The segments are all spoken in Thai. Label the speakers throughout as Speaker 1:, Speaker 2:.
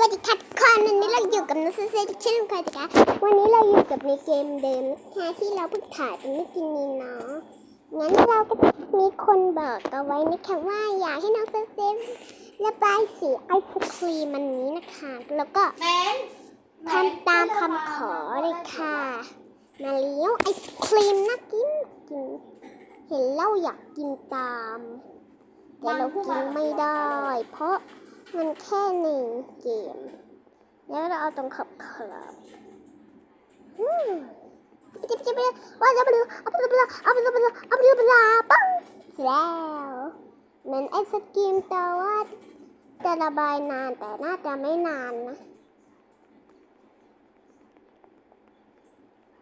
Speaker 1: วัสดีค่ะทุกคนวันนี้เราอยู่กับนักเซนเช่นเคยนะคะวันนี้เราอยู่กับในเกมเดิมนะคะที่เราเพิ่งถ่ายไปเมื่อกี้นี้เนาะงั้นเราก็มีคนบอกเอาไว้นะคะว่าอยากให้น้องเซนเซนระบายสีไอศครีมมันนี้นะคะ แล้วก็ทำตามคำขอเลยค่ะ มาเลี้ยวไอศครีมน่ากินกิน เห็นแล้วอยากกินตาม แต่เรากินไม่ได้ เพราะ มันแค่หนึ่งเกม แล้วเราเอาตรงขอบขอบอืมจิบจิ๊บจิ๊บว่าจะไปดูเอาไปดูเอาไปดูเอาไปดูเอาไปดูปังแล้วเหมือนไอศกรีมแต่ว่าจะระบายนานแต่น่าจะไม่นานนะ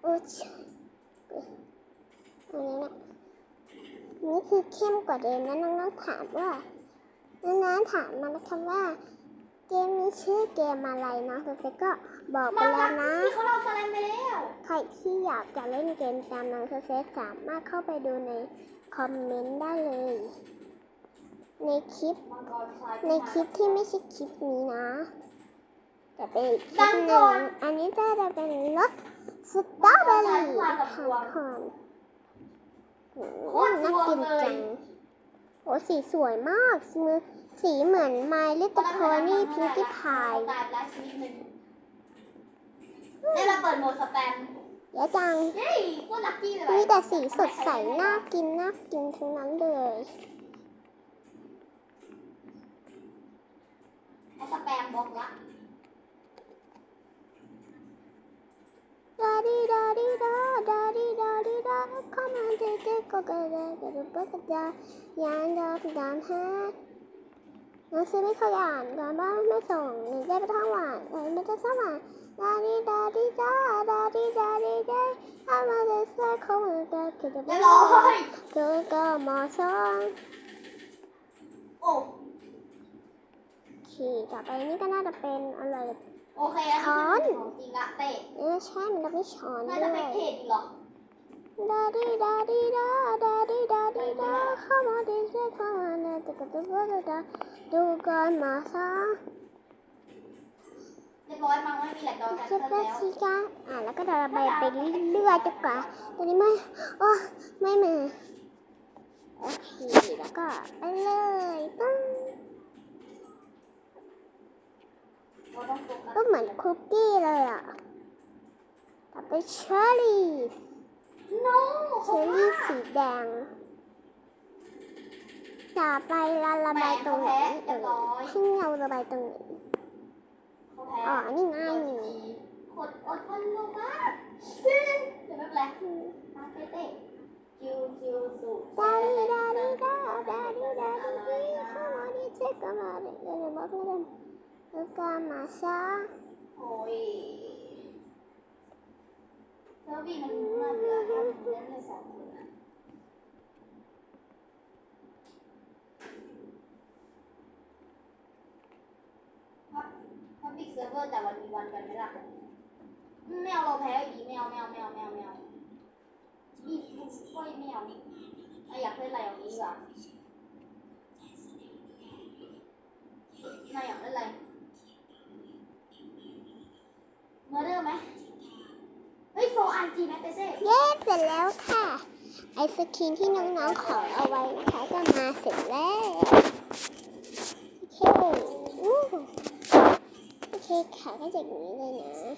Speaker 1: โอ้ยอันนี้นะนี่คือเข้มกว่าเดิมนะน้องๆถามว่า น้องๆถามมานะคะว่า เกมนี้ชื่อเกมอะไรนะแต่ก็บอกไป
Speaker 2: มา
Speaker 1: แล้วนะ
Speaker 2: ที่เขาเราสแลมไปแล้ว
Speaker 1: ใครที่อยากจะเล่นเกมตามน้องเซสสามารถเข้าไปดูในคอมเมนต์ได้เลย ในคลิป
Speaker 2: มังกรคลาย
Speaker 1: ในคลิปที่ไม่ใช่คลิปนี้นะแต่เป็นอีกคลิปหนึ่งอันนี้จะเป็นรสสตรอเบอรี่ค่ะคนโอ้โหน่ากินจัง โอ้สีสวยมากมือสีเหมือน My Little Pony Pinkie Pie
Speaker 2: ตายไปแล้วชีวิตหนึ่งได้เราเปิดโหมดสแปม
Speaker 1: เดี๋ยวจัง
Speaker 2: เย้โคตรลัคกี้เลย
Speaker 1: มีแต่สีสดใสน่ากินน่ากินทั้งนั้นเลย
Speaker 2: ไอ้สแปมบล็อกละ
Speaker 1: ก็กระเดกระเดกกระดายานดอกดามฮักหนังสือไม่ขยันการบ้านไม่ส่งหนีได้ไปทั้งวันเอ้ยไม่ได้สว่างดาดีดาดีดาดาดีดาดีดาเข้ามาเจ๊เจ๊เข้ามาเจ๊ก็จะ
Speaker 2: เรียบร้อย
Speaker 1: เกิดก็มาสอง
Speaker 2: โอ้
Speaker 1: ขี่ต่อไปนี่ก็น่าจะเป็นอะไร
Speaker 2: โอเคอันนี้คือของจริงอะเตะ
Speaker 1: เออใช่มันจะไม่ช้อน
Speaker 2: น่า
Speaker 1: ด้
Speaker 2: จะ
Speaker 1: ว
Speaker 2: เป็น
Speaker 1: ย
Speaker 2: เทจอีกเหรอ
Speaker 1: ดาดีดาดีดาดาดีดาดีดาเข้ามาดิเช่เข้ามาเนี่ยจะกระตุ้นว่าจะดูก่อนมาซะ
Speaker 2: เรียบร้อยมั้งไม่มีแหลกดอแคน
Speaker 1: เช็ค
Speaker 2: เซิล
Speaker 1: แล้
Speaker 2: แล้วว
Speaker 1: สิกาอะแล้วก็จะระบายไปเรื่อยๆดีกว่าตอนนี้ไม่โอ้ไม่มือโอเคแล้วก็ไปเลยปึ้ง
Speaker 2: เราต้องโฟกัส
Speaker 1: ก็เหมือนคุกกี้เลยอะต่อไปเชอร์รี่
Speaker 2: โน้
Speaker 1: เชอร์รี่สีแดง ต่อไปเราระบายตรงไหนเออให้เงาระบายตรงไหน
Speaker 2: เขาแพ้
Speaker 1: อ๋อ นี่ไง
Speaker 2: กดอดทนลงมาเดี๋ยวไม่เป็นไรมาเต้เต้จิวจิวสุ
Speaker 1: ดาดีดาดีดาดาดีดาดีดีเข้ามาดิเช็คกันมาดิเดี๋ยวบอกเลยกันแล้วก็มาซะ
Speaker 2: โอ้ยเซ อร์บี้มันมาเหลือห้าคนเล่นเลยสองคนนะมันบิ๊กเซิร์ฟเวอร์แต่วันมีวันกันไหมล่ะไม่เราแพ้อีกไม่เอาไม่เอาไม่เอาไม่เอาไม่อาอีกก็ไม่เอาอะอยากเล่นอะไรอย่างนี้ดีกว่านายอยากเล่นอะไรเมอร์เดอร์ไหม เย้เส
Speaker 1: ร็จแล้วค่ะ ไอศครีมที่น้องๆขอเอาไว้นะคะก็มาเสร็จแล้วโอเคอู้โอเคค่ะก็จะอย่างนี้เลยนะ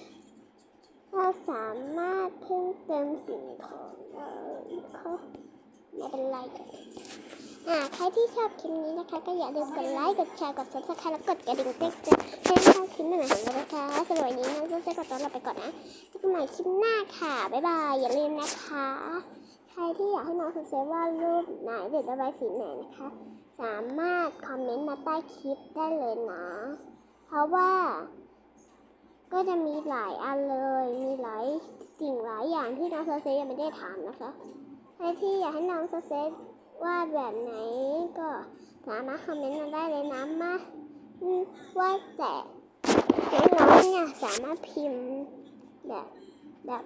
Speaker 1: เราสามารถเพิ่มเติมสิ่งของเออเขาไม่เป็นไรอ่าใครที่ชอบคลิปนี้นะคะ ก็อย่าลืมกดไลค์กดแชร์กด subscribe แล้วกดกระดิ่งติ๊กติ๊กเพื่อไม่พลาคลิปใหม่ ๆของเรานะคะสำหรับวันนี้น้องจะขอตัวลาไปก่อนนะเจอกันใหม่คลิปหน้าค่ะ บ๊ายบาย อย่าลืมนะคะ ใครที่อยากให้น้องเซฟว่าดรูปไหนหรือระบายสีไหนนะคะ สามารถคอมเมนต์มาใต้คลิปได้เลยนะ เพราะว่า ก็จะมีหลายอันเลย มีหลายสิ่งหลายอย่างที่น้องโซเซยังไม่ได้ถามนะคะ ใครที่อยากให้น้องโซเซวาดแบบไหนก็สามารถคอมเมนต์มาได้เลยนะมาว่าแต่ เนี่ยสามารถพิมพ์แบบแบบ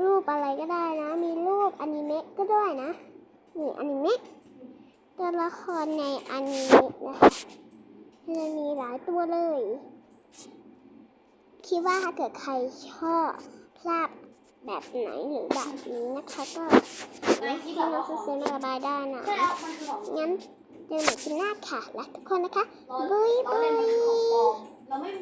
Speaker 1: รูปอะไรก็ได้นะ มีรูปอนิเมะก็ด้วยนะ นี่อนิเมะตัวละครในอนิเมะนะคะจะมีหลายตัวเลย คิดว่าถ้าเกิดใครชอบภาพแบบไหนหรือแบบนี้นะคะก็
Speaker 2: ให้ที่
Speaker 1: น้
Speaker 2: เรา
Speaker 1: องซื้
Speaker 2: อ
Speaker 1: มาระบายได้นะ
Speaker 2: งั้
Speaker 1: นเจอกันใหม่คลิปหน้าค่ะรักทุกคนนะคะ
Speaker 2: เรา
Speaker 1: บุย
Speaker 2: เรา
Speaker 1: บุย